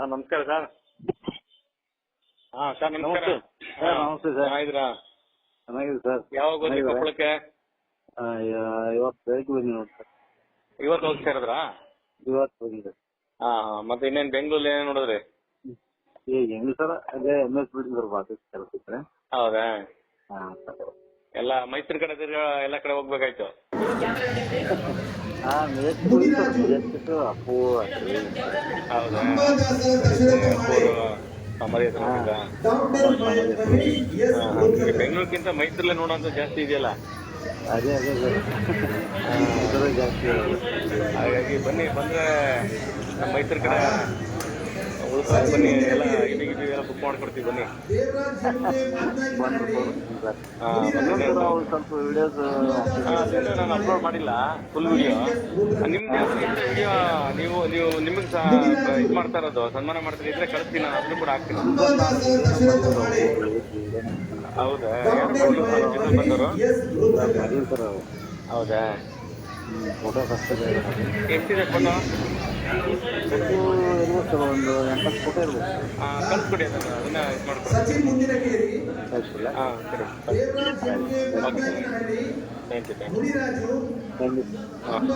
ಹಾ ನಮಸ್ಕಾರ ಸರ್. ಹಾ ಸರ್ ನಮಸ್ಕಾರ. ನಮಸ್ತೆ. ಸರ್, ನಮಸ್ತೆ ಸರ್. ಚೆನ್ನಾಗಿದ್ದೀರಾ? ಚೆನ್ನಾಗಿದೆ ಸರ್. ಯಾವಾಗ ಬಂದ್ರಿ ಚೆನ್ನಾಗಿದೆ. ಕೊಪ್ಪಳಕ್ಕೆ? ಆ, ಯಾ- ಇವತ್ತು ಬೆಳಗ್ಗೆ ಬಂದಿ ನೋಡಿ ಸರ್. ಇವತ್ತು ಹೋಗಿ ಸೇರಿದ್ರಾ ಇವತ್ತು ಬಂದಿದೆ. ಹಾ ಹಾ ಮತ್ತೆ ಇನ್ನೇನ್ ಬೆಂಗಳೂರಲ್ಲಿ ಏನೇನ್ ನೋಡಿದ್ರಿ? ಈಗ ಹೆಂಗ್ ಸರ್ ಅದೇ ಎಂ ಎಸ್ ಬಿಲ್ಡಿಂಗ್ ಬಾಕಿ ಕೆಲಸ ಇದ್ರೆ ಹೌದಾ? ಹಾ ಸರ್. ಎಲ್ಲ ಮೈಸೂರು ಕಡೆ ತಿರ್ಗಾ ಎಲ್ಲ ಕಡೆ ಹೋಗ್ಬೇಕಾಯ್ತು? ಬೆಂಗಳೂರಿಗಿಂತ ಮೈಸೂರಲ್ಲೇ ನೋಡೋಂತ ಜಾಸ್ತಿ ಇದೆಯಲ್ಲ ಅದೇ ಅದೇ ಜಾಸ್ತಿ ಹಾಗಾಗಿ ಬನ್ನಿ ಬಂದ್ರೆ ನಮ್ಮ ಮೈಸೂರು ಕಡೆ ಬನ್ನಿ ಎಲ್ಲ ಇಡಿ ಗಿಡಿ ಎಲ್ಲ ಬುಕ್ ಮಾಡ್ಕೊಡ್ತೀವಿ ಬನ್ನಿ ಸ್ವಲ್ಪ ವಿಡಿಯೋಸ್ ನಾನು ಅಪ್ಲೋಡ್ ಮಾಡಿಲ್ಲ ಫುಲ್ ವಿಡಿಯೋ ನಿಮ್ದು ವಿಡಿಯೋ ನೀವು ನೀವು ನಿಮಗೆ ಸಹ ಇದು ಮಾಡ್ತಾ ಇರೋದು, ಸನ್ಮಾನ ಮಾಡ್ತೀನಿ ಇದ್ರೆ ಕಳಿಸ್ತೀನಿ, ನಾನು ಅದನ್ನು ಕೂಡ ಹಾಕ್ತೀನಿ. ಹೌದಾ? ಯಾರು ಬಂದ್ರು? ಹೌದಾ? ಫೋಟೋ ಫಸ್ಟ್ ಎಷ್ಟಿದೆ ಫೋಟೋ ಸರ್ ಒಂದು ಎಂಟತ್ತು ಫೋಟೋ ಇರ್ಬೇಕು ಕಳಿಸ್ಕೊಡಿ ಅದನ್ನು ಅದನ್ನ ಇದು ಮಾಡ್ಕೊಡ್ತೀನಿ ಕಳಿಸಿಲ್ಲ ಹಾಂ ಸರಿ okay thank you thank you thank you ಹಾಂ